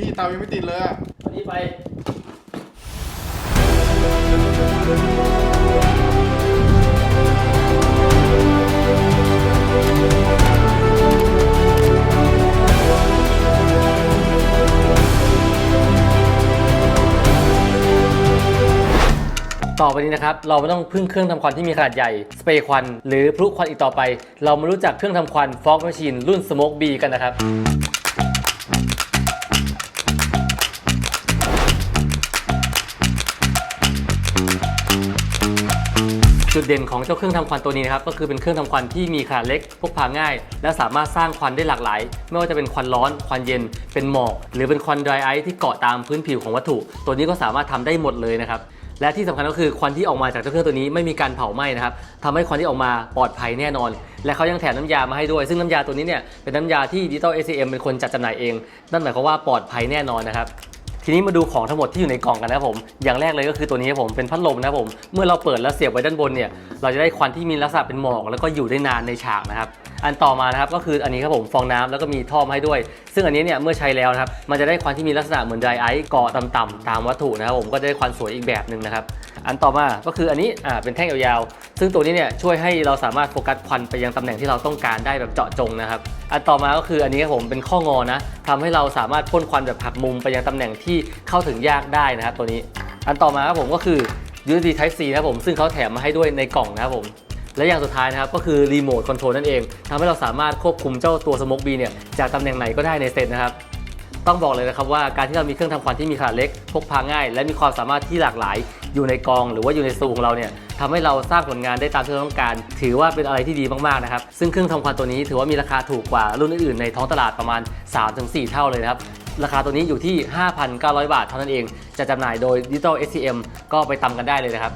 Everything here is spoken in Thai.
พี่เตายังไม่ติดเลยอะวันนี้ไป ต่อไปนี้นะครับ เราไม่ต้องพึ่งเครื่องทำควันที่มีขนาดใหญ่ สเปรย์ควัน หรือพลุควันอีกต่อไป เรามารู้จักเครื่องทำควันฟอกแมชชีนรุ่น Smoke B กันนะครับ จุดเด่นของเจ้าเครื่องทำควันตัวนี้นะครับก็คือเป็นเครื่องทำควันที่มีขนาดเล็กพกพาง่าย และสามารถสร้างควันได้หลากหลาย ไม่ว่าจะเป็นควันร้อนควันเย็น เป็นหมอก หรือเป็นควัน dry ice ที่เกาะตามพื้นผิวของวัตถุ ตัวนี้ก็สามารถทำได้หมดเลยนะครับและที่สำคัญก็คือควันที่ออกมาจากเจ้าเครื่องตัวนี้ไม่มีการเผาไหม้นะครับทำให้ควันที่ออกมาปลอดภัยแน่นอน และเขายังแถมน้ำยามาให้ด้วย ซึ่งน้ำยาตัวนี้เนี่ยเป็นน้ำยาที่ Digital ACM เป็นคนจัดจำหน่ายเอง นั่นหมายความว่าปลอดภัยแน่นอนนะครับ ทีนี้มาดูของทั้งหมดที่อยู่ในกล่องกันนะครับผม อย่างแรกเลยก็คือตัวนี้ครับผมเป็นพัดลมนะครับผม เมื่อเราเปิดแล้วเสียบไว้ด้านบนเนี่ย เราจะได้ควันที่มีลักษณะเป็นหมอก แล้วก็อยู่ได้นานในฉากนะครับ อันต่อมานะครับก็คืออันนี้ครับผมฟองน้ำแล้วก็มีท่อมาให้ด้วย ซึ่งอันนี้เนี่ยเมื่อใช้แล้วนะครับ มันจะได้ควันที่มีลักษณะเหมือนไดไอซ์เกาะต่ำๆตามวัตถุนะครับผม ก็จะได้ควันสวยอีกแบบหนึ่งนะครับ อันต่อมาก็คืออันนี้อ่าเป็นแท่งยาวๆ ซึ่งตัวนี้เนี่ยช่วยให้เราสามารถโฟกัสควันไปยังตำแหน่งที่เราต้องการได้แบบเจาะจงนะครับ อันต่อมาก็คืออันนี้ครับผมเป็นข้องอนะทำให้เราสามารถพ่นควันแบบหักมุมไปยังตำแหน่งที่เข้าถึงยากได้นะครับตัวนี้ อันต่อมาครับผมก็คือ USB Type C นะครับผมซึ่งเขาแถมมาให้ด้วยในกล่องนะครับผมและอย่างสุดท้ายนะครับก็คือรีโมทคอนโทรลนั่นเองทำให้เราสามารถควบคุมเจ้าตัวสโมกบีเนี่ยจากตำแหน่งไหนก็ได้ในเซตนะครับ ต้องบอกเลยนะครับว่าการที่เรามีเครื่องทำควันที่มีขนาดเล็ก พกพาง่าย และมีความสามารถที่หลากหลาย อยู่ในกอง หรือว่าอยู่ในสูของเราเนี่ยทำให้เราสร้างผลงานได้ตามที่เราต้องการ ถือว่าเป็นอะไรที่ดีมากๆนะครับซึ่งเครื่องทำควันตัวนี้ถือว่ามีราคาถูกกว่ารุ่นอื่นๆในท้องตลาดประมาณ 3-4 เท่าเลยนะครับราคาตัวนี้อยู่ที่ 5,900 บาทเท่านั้นเอง จะจำหน่ายโดย Digital SCM ก็ไปตำกันได้เลยนะครับ